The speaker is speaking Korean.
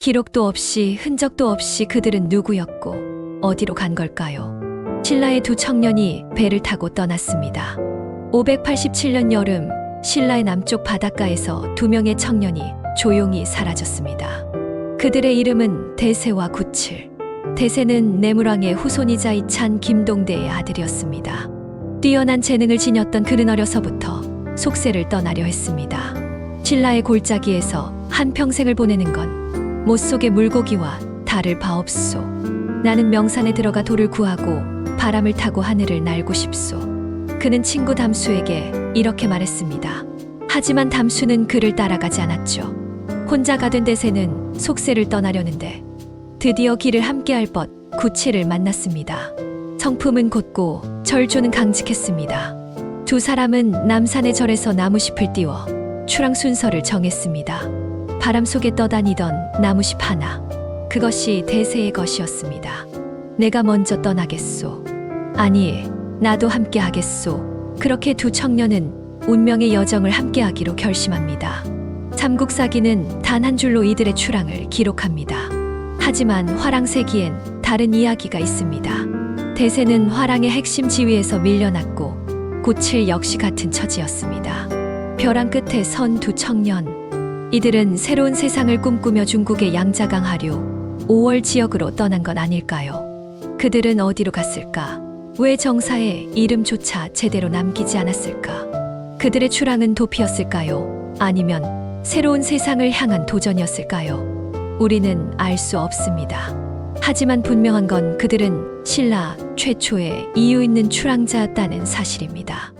기록도 없이 흔적도 없이 그들은 누구였고 어디로 간 걸까요? 신라의 두 청년이 배를 타고 떠났습니다. 587년 여름 신라의 남쪽 바닷가에서 두 명의 청년이 조용히 사라졌습니다. 그들의 이름은 대세와 구칠. 대세는 내물왕의 후손이자 이찬 김동대의 아들이었습니다. 뛰어난 재능을 지녔던 그는 어려서부터 속세를 떠나려 했습니다. 신라의 골짜기에서 한 평생을 보내는 건 못 속의 물고기와 바 없소. 나는 명산에 들어가 돌을 구하고 바람을 타고 하늘을 날고 싶소. 그는 친구 담수에게 이렇게 말했습니다. 하지만 담수는 그를 따라가지 않았죠. 혼자 가던 대세는 속세를 떠나려는데 드디어 길을 함께할 벗 구치를 만났습니다. 성품은 곧고 절조는 강직했습니다. 두 사람은 남산의 절에서 나무 잎을 띄워 출항 순서를 정했습니다. 바람 속에 떠다니던 나무잎 하나. 그것이 대세의 것이었습니다. 내가 먼저 떠나겠소. 아니, 나도 함께 하겠소. 그렇게 두 청년은 운명의 여정을 함께 하기로 결심합니다. 삼국사기는 단 한 줄로 이들의 출항을 기록합니다. 하지만 화랑세기엔 다른 이야기가 있습니다. 대세는 화랑의 핵심 지위에서 밀려났고 고칠 역시 같은 처지였습니다. 벼랑 끝에 선 두 청년. 이들은 새로운 세상을 꿈꾸며 중국의 양자강 하류 5월 지역으로 떠난 건 아닐까요? 그들은 어디로 갔을까? 왜 정사에 이름조차 제대로 남기지 않았을까? 그들의 출항은 도피였을까요? 아니면 새로운 세상을 향한 도전이었을까요? 우리는 알 수 없습니다. 하지만 분명한 건 그들은 신라 최초의 이유 있는 출항자였다는 사실입니다.